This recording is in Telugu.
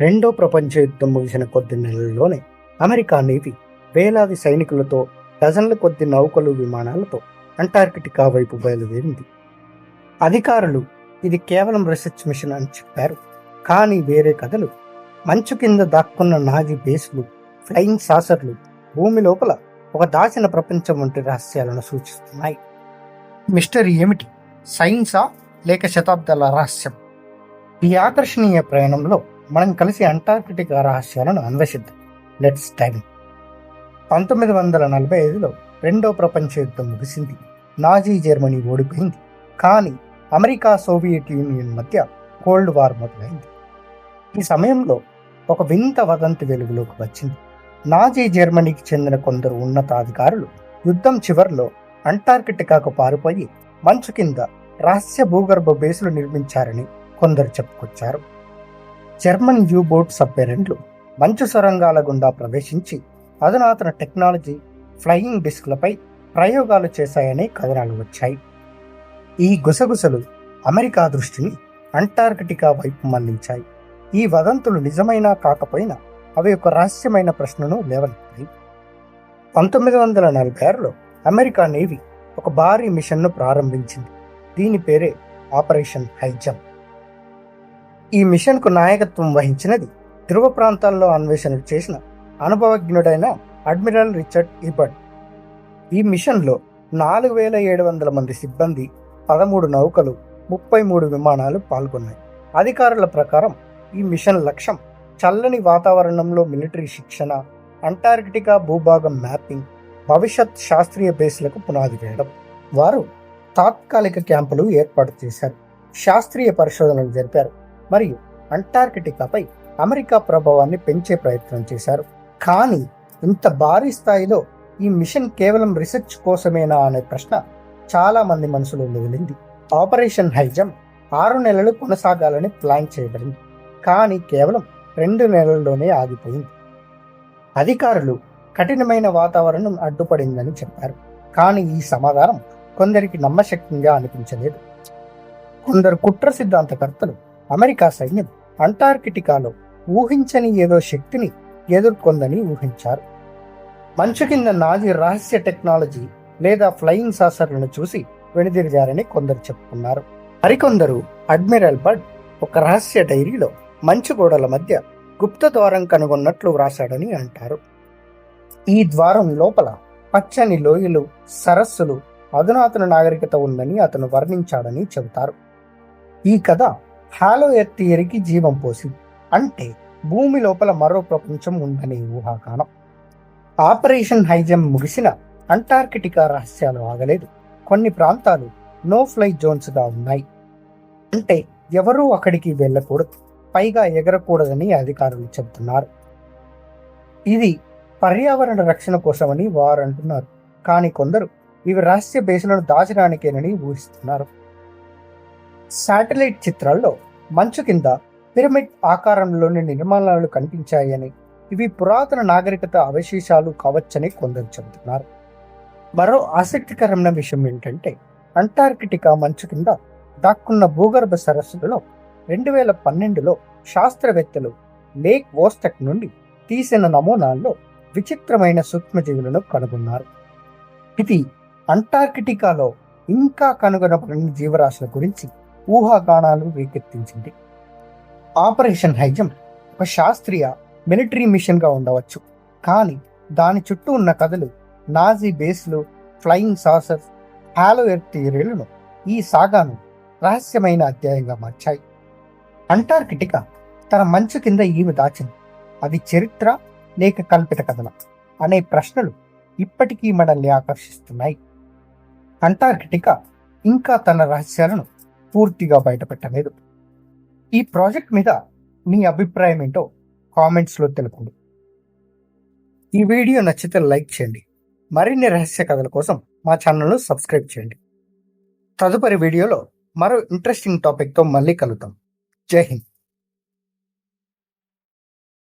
రెండో ప్రపంచ యుద్ధం ముగిసిన కొద్ది నెలల్లోనే అమెరికా నేవీ వేలాది సైనికులతో డజన్ల కొద్ది నౌకలు విమానాలతో అంటార్కిటికా వైపు బయలుదేరింది. అధికారులు ఇది కేవలం రీసెర్చ్ మిషన్ అని చెప్పారు. కానీ వేరే కథలు. మంచు కింద దాక్కున్న నాజీ బేస్లు ఫ్లయింగ్ సాసర్లు భూమి లోపల ఒక దాచిన ప్రపంచం వంటి రహస్యాలను సూచిస్తున్నాయి. మిస్టరీ ఏమిటి? సైన్సా లేక శతాబ్దాల రహస్యం? ఈ ఆకర్షణీయ ప్రయాణంలో మనం కలిసి అంటార్కిటికా రహస్యాలను అన్వేషిద్దాం. లెట్స్ టైమ్ పంతొమ్మిది వందల నలభై ఐదులో రెండో ప్రపంచ యుద్ధం ముగిసింది. నాజీ జర్మనీ ఓడిపోయింది. కానీ అమెరికా సోవియట్ యూనియన్ మధ్య కోల్డ్ వార్ మొదలైంది. ఈ సమయంలో ఒక వింత వదంతి వెలుగులోకి వచ్చింది. నాజీ జర్మనీకి చెందిన కొందరు ఉన్నతాధికారులు యుద్ధం చివరిలో అంటార్కిటికాకు పారిపోయి మంచు కింద రహస్య భూగర్భ బేసులు నిర్మించారని కొందరు చెప్పుకొచ్చారు. జర్మన్ యూ బోట్ మంచు సొరంగాల గుండా ప్రవేశించి అధునాతన టెక్నాలజీ ఫ్లయింగ్ డిస్క్లపై ప్రయోగాలు చేశాయనే కథనాలు వచ్చాయి. ఈ గుసగుసలు అమెరికా దృష్టిని అంటార్కిటికా వైపు మళ్ళించాయి. ఈ వదంతులు నిజమైనా కాకపోయినా అవి ఒక రహస్యమైన ప్రశ్నను లేవనెత్తాయి. పంతొమ్మిది వందల నలభై ఆరులో అమెరికా నేవీ ఒక భారీ మిషన్ను ప్రారంభించింది. దీని పేరే ఆపరేషన్ హైజంప్. ఈ మిషన్కు నాయకత్వం వహించినది ధ్రువ ప్రాంతాల్లో అన్వేషణలు చేసిన అనుభవజ్ఞుడైన అడ్మిరల్ రిచర్డ్ ఇబర్డ్ ఈ మిషన్లో నాలుగు వేల ఏడు వందల మంది సిబ్బంది పదమూడు నౌకలు ముప్పై మూడు విమానాలు పాల్గొన్నాయి. అధికారుల ప్రకారం ఈ మిషన్ లక్ష్యం చల్లని వాతావరణంలో మిలిటరీ శిక్షణ అంటార్కిటికా భూభాగం మ్యాపింగ్ భవిష్యత్ శాస్త్రీయ బేస్లకు పునాది వేయడం. వారు తాత్కాలిక క్యాంపులు ఏర్పాటు చేశారు. శాస్త్రీయ పరిశోధనలు జరిపారు. మరియు అంటార్కిటికాపై అమెరికా ప్రభావాన్ని పెంచే ప్రయత్నం చేశారు. కానీ ఇంత భారీ స్థాయిలో ఈ మిషన్ కేవలం రీసెర్చ్ కోసమేనా అనే ప్రశ్న చాలా మంది మనసులో మిగిలింది. ఆపరేషన్ హైజమ్ ఆరు నెలలు కొనసాగాలని ప్లాన్ చేయబడింది. కానీ కేవలం రెండు నెలల్లోనే ఆగిపోయింది. అధికారులు కఠినమైన వాతావరణం అడ్డుపడిందని చెప్పారు. కానీ ఈ సమాధానం కొందరికి నమ్మశక్యంగా అనిపించలేదు. కొందరు కుట్ర సిద్ధాంతకర్తలు అమెరికా సైన్యం అంటార్కిటికాలో ఊహించని ఏదో శక్తిని ఎదుర్కొందని ఊహించారు. మంచు కింద నాజీ రహస్య టెక్నాలజీ లేదా ఫ్లయింగ్ సాసర్లను చూసి వెనుదిరిగారని కొందరు చెప్పుకున్నారు. మరికొందరు అడ్మిరల్ బడ్ ఒక రహస్య డైరీలో మంచు గోడల మధ్య గుప్త ద్వారం కనుగొన్నట్లు వ్రాశాడని అంటారు. ఈ ద్వారం లోపల పచ్చని లోయలు సరస్సులు అధునాతన నాగరికత ఉందని అతను వర్ణించాడని చెబుతారు. ఈ కథ హాలో ఎర్త్ థియరీకి జీవం పోసింది అంటే భూమి లోపల మరో ప్రపంచం ఉందనే ఊహాగానం. ఆపరేషన్ హైజమ్ ముగిసిన అంటార్కిటికా రహస్యాలు ఆగలేదు. కొన్ని ప్రాంతాలు నో ఫ్లై జోన్స్గా ఉన్నాయి. అంటే ఎవరూ అక్కడికి వెళ్ళకూడదు పైగా ఎగరకూడదని అధికారులు చెబుతున్నారు. ఇది పర్యావరణ రక్షణ కోసమని వారు అంటున్నారు కానీ కొందరు ఇవి రహస్య బేసులను దాచడానికేనని ఊహిస్తున్నారు. శాటిలైట్ చిత్రాల్లో మంచు కింద పిరమిడ్ ఆకారంలోని నిర్మాణాలు కనిపించాయని ఇవి పురాతన నాగరికత అవశేషాలు కావచ్చని కొందరు చెబుతున్నారు. మరో ఆసక్తికరమైన విషయం ఏంటంటే అంటార్కిటికా మంచు కింద దాక్కున్న భూగర్భ సరస్సులలో రెండు వేల పన్నెండులో శాస్త్రవేత్తలు లేక్ వోస్టక్ నుండి తీసిన నమూనాల్లో విచిత్రమైన సూక్ష్మజీవులను కనుగొన్నారు. ఇది అంటార్కిటికాలో ఇంకా కనుగొనబడిన జీవరాశుల గురించి ఊహాగానాలు రేకెత్తించింది. ఆపరేషన్ హైజం ఒక శాస్త్రీయ మిలిటరీ మిషన్గా ఉండవచ్చు. కానీ దాని చుట్టూ ఉన్న కథలు నాజీ బేస్లు ఫ్లయింగ్ సాసర్స్ హాలో ఎర్త్ థియరీలను ఈ సాగాను రహస్యమైన అధ్యాయంగా మార్చాయి. అంటార్కిటికా తన మంచు కింద ఈమె దాచింది. అది చరిత్ర లేక కల్పిత కథన అనే ప్రశ్నలు ఇప్పటికీ మనల్ని ఆకర్షిస్తున్నాయి. అంటార్కిటికా ఇంకా తన రహస్యాలను పూర్తిగా బయటపెట్టలేదు. ఈ ప్రాజెక్ట్ మీద మీ అభిప్రాయం ఏంటో కామెంట్స్లో తెలుపండి ఈ వీడియో నచ్చితే లైక్ చేయండి. మరిన్ని రహస్య కథల కోసం మా ఛానల్ను సబ్స్క్రైబ్ చేయండి. తదుపరి వీడియోలో మరో ఇంట్రెస్టింగ్ టాపిక్తో మళ్ళీ కలుద్దాం. జై హింద్.